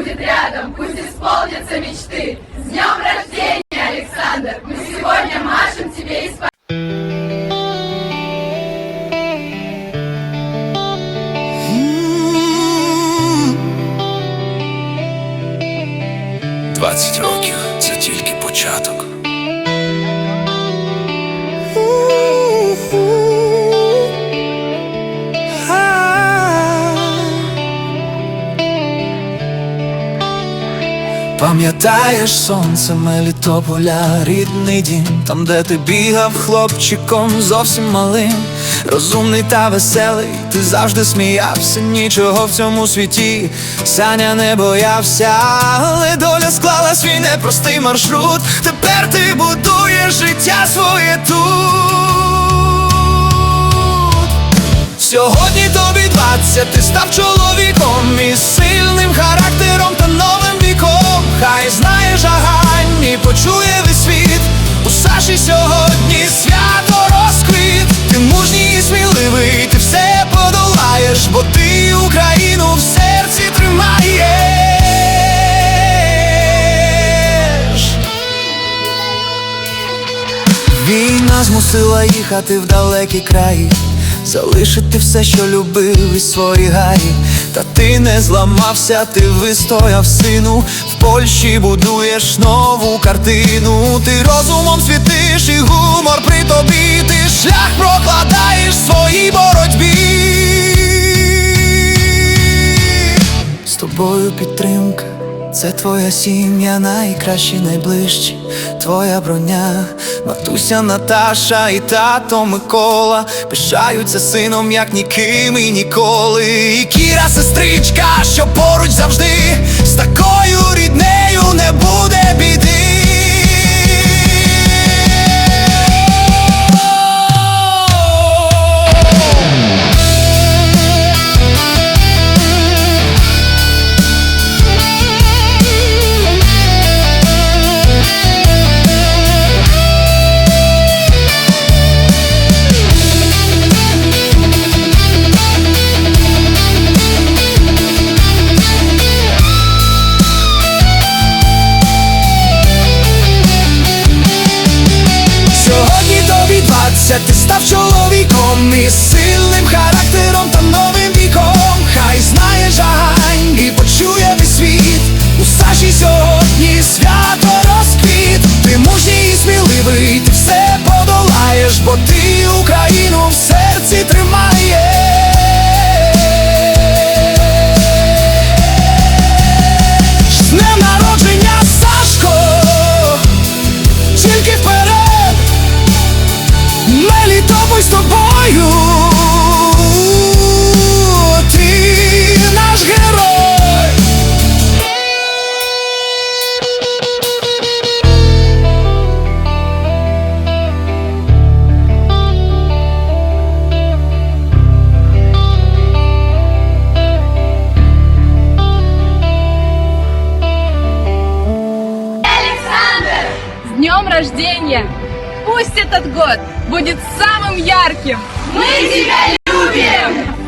будет рядом, пусть исполнятся мечты. С днем рождения, Александр! Мы сегодня машем тебе из 20 років це тільки початок. Пам'ятаєш сонце Мелітополя, рідний дім, там, де ти бігав хлопчиком зовсім малим, розумний та веселий, ти завжди сміявся, нічого в цьому світі, Саня не боявся, але доля склала свій непростий маршрут. Тепер ти будуєш життя своє тут. Сьогодні тобі 20, ти став чоловіком із сильним характером почує весь світ. У Саші сьогодні свято розквіт. Ти мужній і сміливий, ти все подолаєш, бо ти Україну в серці тримаєш. Війна змусила їхати в далекі краї, залишити все, що любив і свої гаї. Та ти не зламався, ти вистояв сину. В Польщі будуєш нову картину. Ти розумом світиш і гумор при тобі. Ти шлях прокладаєш своїй боротьбі. З тобою підтримка, це твоя сім'я, найкращі, найближчі, твоя броня, матуся Наташа і тато Микола пишаються сином, як ніким і ніколи. Кіра, сестричка, що поруч завжди, з такою із сильним характером та новим віком. Хай знає жагань і почує весь світ. У Саші сьогодні свято рождения! Пусть этот год будет самым ярким! Мы тебя любим!